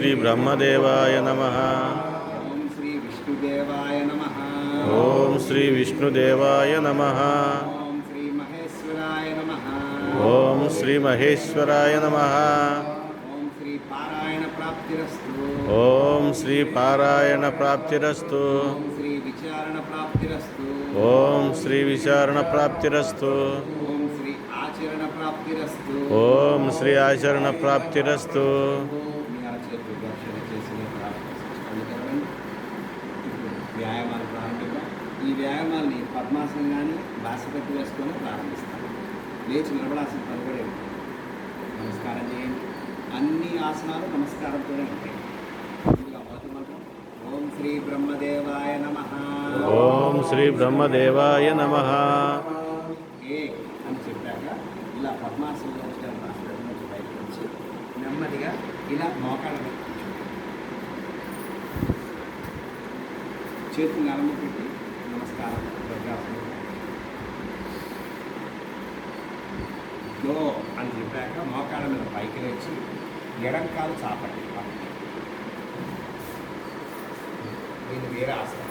శ్రీ బ్రహ్మదేవాయ నమః ఓం శ్రీ విష్ణుదేవాయ నమః ఓం శ్రీ విష్ణుదేవాయ నమః ఓం శ్రీ మహేశ్వరాయ నమః ఓం శ్రీ పారాయణ ప్రాప్తిరస్తు ఓం శ్రీ విచారణ ప్రాప్తిరస్తు ఓం శ్రీ ఆచరణ ప్రాప్తిరస్తు ఈ వ్యాయామాల్ని పద్మాసనం కానీ బాసపెట్టి వేసుకొని ప్రారంభిస్తాం. లేచి నిలబడాల్సిన పని కూడా? నమస్కారం చేయండి. అన్ని ఆసనాలు నమస్కారంతోనే ఉంటాయి. ఓం శ్రీ బ్రహ్మదేవాయ నమ. ఓం శ్రీ బ్రహ్మదేవాయ నమః. ఏ అని చెప్పాక ఇలా పద్మాసనంలో వచ్చిన రాష్ట్రం నుంచి బయటకు వచ్చి నెమ్మదిగా ఇలా మోకాళ్ళ. చేతులు నరము పెట్టి నో అని చెప్పాక మోకాళ్ళ మీద పైకి లేచి ఎడం చాపండి. నేను వేరే ఆసనం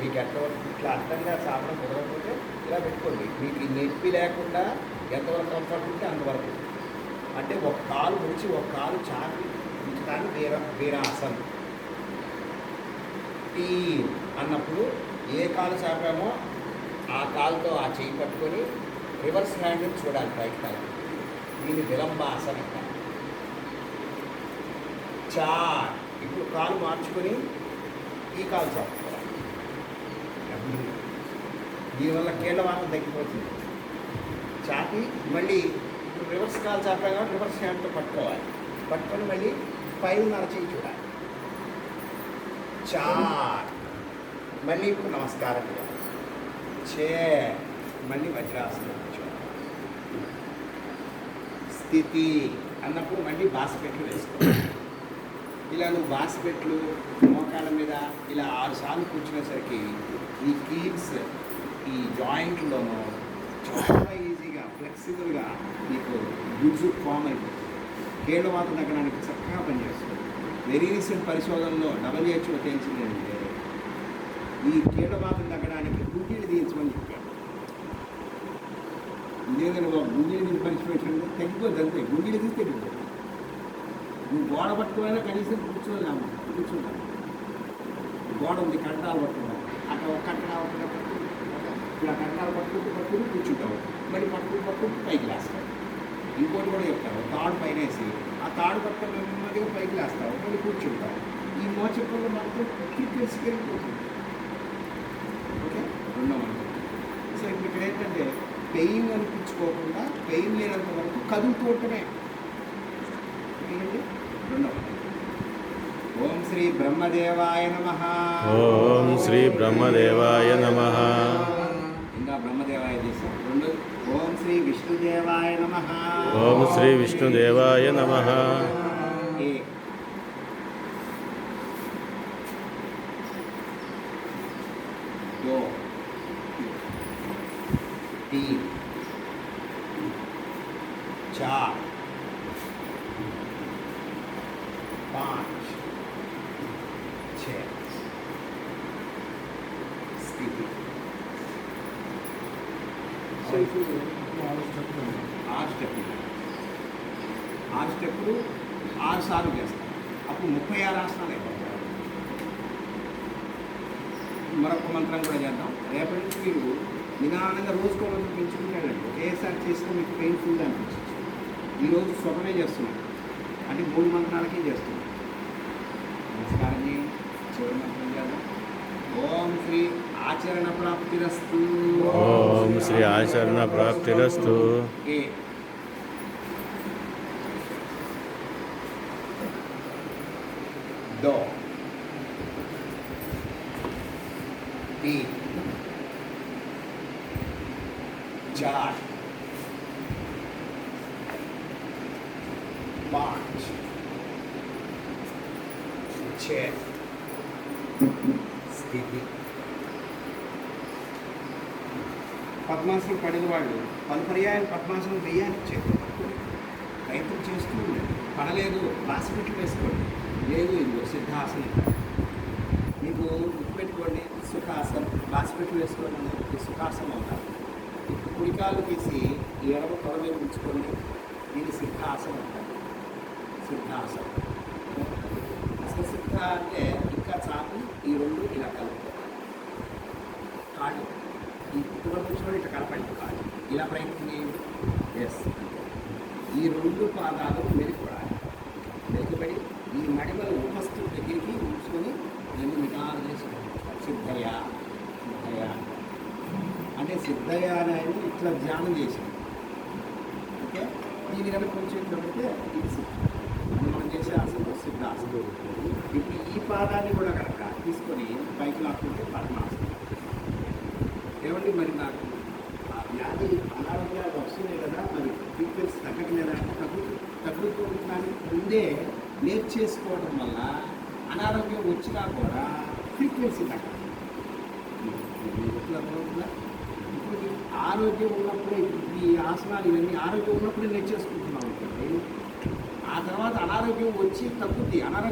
మీకు ఎంతవరకు ఇట్లా అర్థంగా చాపడం కుదరకపోతే ఇలా పెట్టుకోండి. మీకు నొప్పి లేకుండా ఎంతవరకు కంఫర్ట్ ఉంటే అంతవరకు. అంటే ఒక కాలు ముడిచి ఒక కాలు చాపి ఉంచడానికి వేరే వేరే ఆసనం టీ అన్నప్పుడు ఏ కాలు చాపామో ఆ కాలుతో ఆ చేయి పట్టుకొని రివర్స్ హ్యాండ్ చూడాలి ప్రయత్నాలు తల దీని విలంబ ఆసన చా. ఇప్పుడు కాలు మార్చుకొని ఈ కాలు చాపుకోవాలి. దీనివల్ల కీళ్ళవాతం తగ్గిపోతుంది. చాపి మళ్ళీ ఇప్పుడు రివర్స్ కాల్ చాపాం కాబట్టి రివర్స్ హ్యాండ్తో పట్టుకోవాలి. పట్టుకొని మళ్ళీ పైన నరచేయి చూడాలి. చా మళ్ళీ ఇప్పుడు నమస్కారం చే మళ్ళీ వజ్రాసనం స్థితి అన్నప్పుడు మళ్ళీ బాస్పెట్లు వేసుకోవాలి. ఇలా నువ్వు బాస్పెట్లు మోకాళ్ళ మీద ఇలా ఆరు సార్లు కూర్చునేసరికి ఈ కీల్స్ ఈ జాయింట్లోనూ చాలా ఈజీగా ఫ్లెక్సిబుల్గా నీకు గుడ్స్ ఫామ్ అయిపోతుంది. కీళ్ళవాతం తగ్గడానికి చక్కగా పనిచేస్తుంది. వెరీ రీసెంట్ పరిశోధనలో డబ్ల్యూహెచ్ఓ తేల్చింది ఏంటంటే ఈ కీళ్ళవాతం తగ్గడానికి గుండీలు తీయించమని చెప్పాడు. ఇదేదైనా బాబు గుండీలు తీసి పరిశోధించండి తగ్గిపోద్ది అంతే గుండీలు తీసి తగ్గిపోతుంది నువ్వు గోడ పట్టుకోవాలన్నా కనీసం కూర్చోలేము కూర్చుంటాను గోడ ఉంది కట్టడాలు పట్టుకుంటాం అక్కడ ఒక కట్టడా ఇప్పుడు ఆ ఇలా కట్టడాలు పట్టుకుంటూ పట్టుకుని కూర్చుంటావు. మళ్ళీ పట్టుకుంటూ పట్టుకుంటూ పైకి లేస్తావు. ఇంకోటి కూడా చెప్తావు తాడు పైన వేసి ఆ తాడు పట్టుకొని నెమ్మదిగా పైకి లేస్తావు మళ్ళీ కూర్చుంటావు ఈ మోచకంలో మాత్రం తీసుకెళ్ళిపోతుంది ఓకే? రెండో మంత్రం సో ఇప్పుడు ఇక్కడ ఏంటంటే పెయిన్ అనిపించుకోకుండా పెయిన్ లేనంత వరకు కదులుతూ ఉండటమే రెండో ఓం శ్రీ బ్రహ్మదేవాయ నమ. ఓం శ్రీ బ్రహ్మదేవాయ నమః. श्री विष्णुदेवाय नमः ओम श्री विष्णुदेवाय नमः दो तीन चार पाँच छ स्थिति ఆరు స్టెప్పులు ఆరు సార్లు చేస్తాం. అప్పుడు ముప్పై ఆరు ఆసనాలు అయిపోతాయి. మరొక మంత్రం కూడా చేద్దాం. రేపటి నుంచి మీరు నిదానంగా రోజుకో మంత్రం పెంచుకుంటాడండి ఒకేసారి చేస్తే మీకు పెయిన్ఫుల్గా అనిపించచ్చు ఈరోజు సుఖమే చేస్తున్నాం. అంటే మూడు మంత్రాలకే చేస్తున్నాం. నమస్కారం చేయండి. చివరి మంత్రం చేద్దాం. ఓం శ్రీ ఆచరణ ప్రాప్తిరస్తు. ఓం శ్రీ ఆచరణ ప్రాప్తిరస్తు ఏ దో तीन चार पांच छ స్థితి పద్మాసనం పడిన వాళ్ళు పలు పర్యాయం పద్మాసనం వేయాలి చేతులు ప్రయత్నం చేస్తూ ఉండండి. పడలేదు. రాసిపెట్లు వేసుకోండి. లేదు ఇదిగో సిద్ధాసనం. మీకు గుర్తుపెట్టుకోండి సుఖాసనం బాసిపెట్టి వేసుకోవడం సుఖాసనం అంటారు. ఇప్పుడు కుడికాలు తీసి ఈ ఎడమ తొడ మీద ఉంచుకోండి. దీన్ని సిద్ధాసనం అంటారు. సిద్ధాసనం. అసలు సిద్ధ అంటే ఇంకా చాపు ఈ రెండు ఇలా కలుపుకోవాలి. కాళ్ళు. ఈ పుట్టుబడి కూర్చోని ఇట్లా కలపండి కాళ్ళు. ఇలా ప్రయత్నం ఎస్ ఈ రెండు పాదాలు మెరుగుపడాలి మెరుగుపడి ఈ మడిమల ఉపస్థు దగ్గరికి ఉంచుకొని రెండు నిటారు చేసుకోండి సిద్ధయ్య సిద్ధయ్య. అంటే సిద్ధయ్య అని ఆయన ఇట్లా ధ్యానం చేసింది ఓకే? దీని కనుక కొంచెం ఇట్లా పెడితే ఇది సిద్ధ. మనం చేసే ఆసనం సిద్ధాసనం ఇప్పుడు ఈ పాదాన్ని కూడా కనుక తీసుకొని పైకి లాక్కుంటే పద్మాసనం ఏమండి మరి నాకు? ఆ వ్యాధి అనారోగ్యాలు వస్తున్నాయి కదా మరి ఫ్రీక్వెన్సీ తగ్గట్లేదా? తగ్గుతుంది. తగ్గుతూ ఉంటుందని ముందే నేర్చేసుకోవడం వల్ల అనారోగ్యం వచ్చినా కూడా ఫ్రీక్వెన్సీ తగ్గదు. ఇప్పుడు ఆరోగ్యం ఉన్నప్పుడే ఈ ఆసనాలు ఇవన్నీ ఆరోగ్యం ఉన్నప్పుడే నేర్చేసుకుంటున్నాం ఆ తర్వాత అనారోగ్యం వచ్చి తగ్గుద్ది. అనారోగ్యం